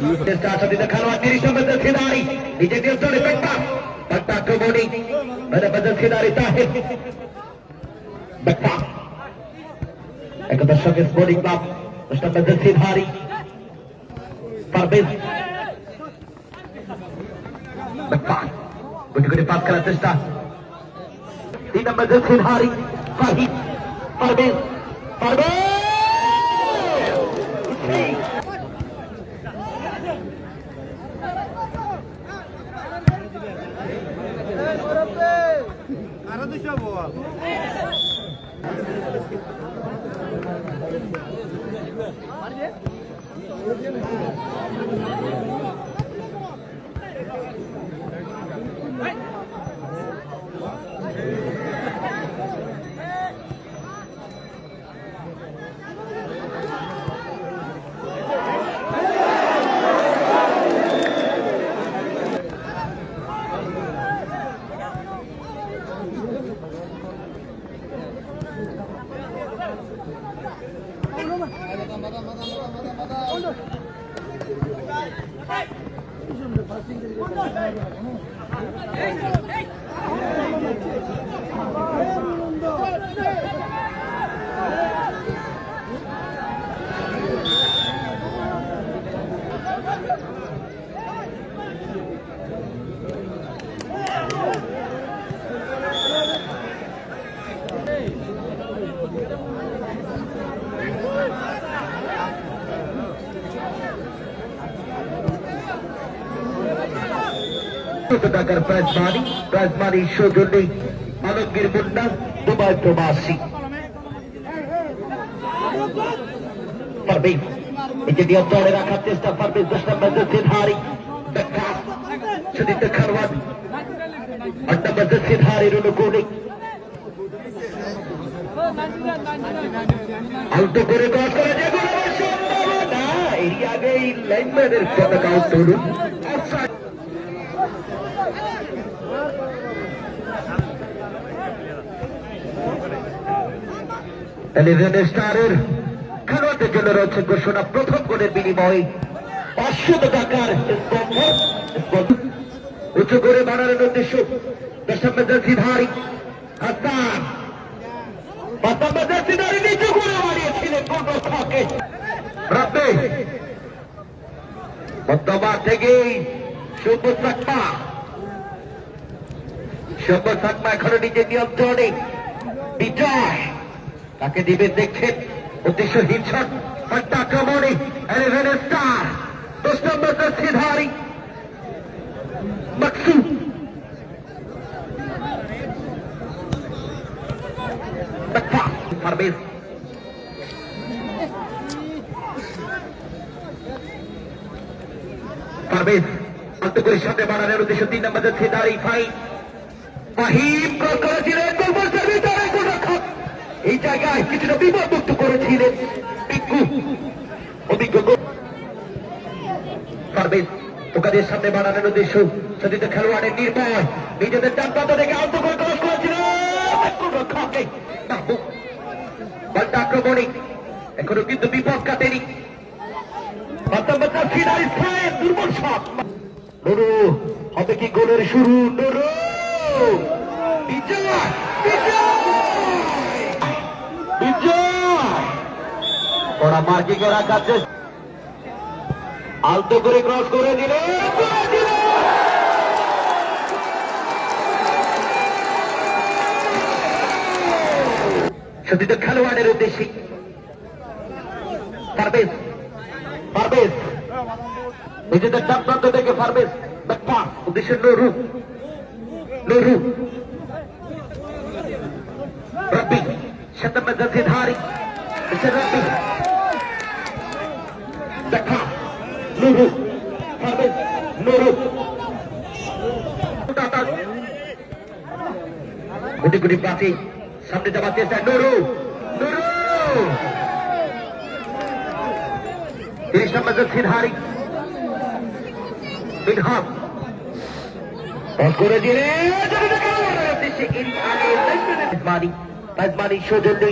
ദേശാസത്തിന്റെ ഖാനവാട്ടിരിഷ്ടബദ്ധ ഖിദാരി വിജയതീർത്ഥയുടെ പെട്ട പട്ടാക്കുമോടി ബലബദ്ധ ഖിദാരി താഹിബ് ബട്ട एक दर्शक इस बोर्डिंग क्लब मुस्तबद सिधारी परवेज बक्का गुटगुटी पास करा चेष्टा तीन नंबर सिधारी शाही परवेज परवेज করার চেষ্টা তিন নম্বর খিলাড়ি ফাহিদ টাকার প্রাইজ মানি প্রাইজ মানি সৌজন্যে আলমগীর মুন্ডা দুবাই প্রবাসী। পতাকা টেলিভিশন স্টারের খেলোয়াড়দের জন্য রয়েছে ঘোষণা, প্রথম গোলের বিনিময়ে পাঁচশো টাকার স্পন্সর স্পন্সর উঁচু করে বাড়ানোর উদ্দেশ্য দশম্বর ভাই হাসান। বর্তমান থেকে শুভ সাকমা শুভ সাকমা এখনও নিজের নিয়ন্ত্রণে বিজয় তাকে দিবেন দেখছেন উদ্দেশ্য হিংসন আক্রমণে এলেভেন স্টার দশ নম্বর সিধারি মকসুদ বাচ্চা পারভেজ পারভেজ আন্তকরির সাথে বাড়ানোর উদ্দেশ্য তিন নম্বর সিধারি ফাই ফাহিম ক্রস করেছিলেন এই জায়গায় কিছুটা বিপদমুক্ত সামনে বাড়ানোর উদ্দেশ্য সতীর্থ খেলোয়াড়ের নির্ভয়। নিজেদের ডান প্রান্ত থেকে আক্রমণে। এখনও কিন্তু বিপদ কাটেনি। দুর্বল শট। নুরু, হবে কি গোলের শুরু? নুরু! আলতো করে ক্রস করে খেলোয়াড়ের উদ্দেশ্যে পারভেজ। পারভেজ। নিজেদের প্রান্ত থেকে পারভেজ। ব্যাকপাস উদ্দেশ্যে নুরু নুরু রব্বি শতম গতিধারী মিস্টার রব্বি দেখা নুরু পারভেজ নুরু টাটা গুটি গুটি প্রাচী সামনে যাওয়ার চেষ্টা নুরু নুরু তিরিশ নম্বর সিধারি বিনহাম পাস করে দিলে মারি মেজবানি সৌজন্যে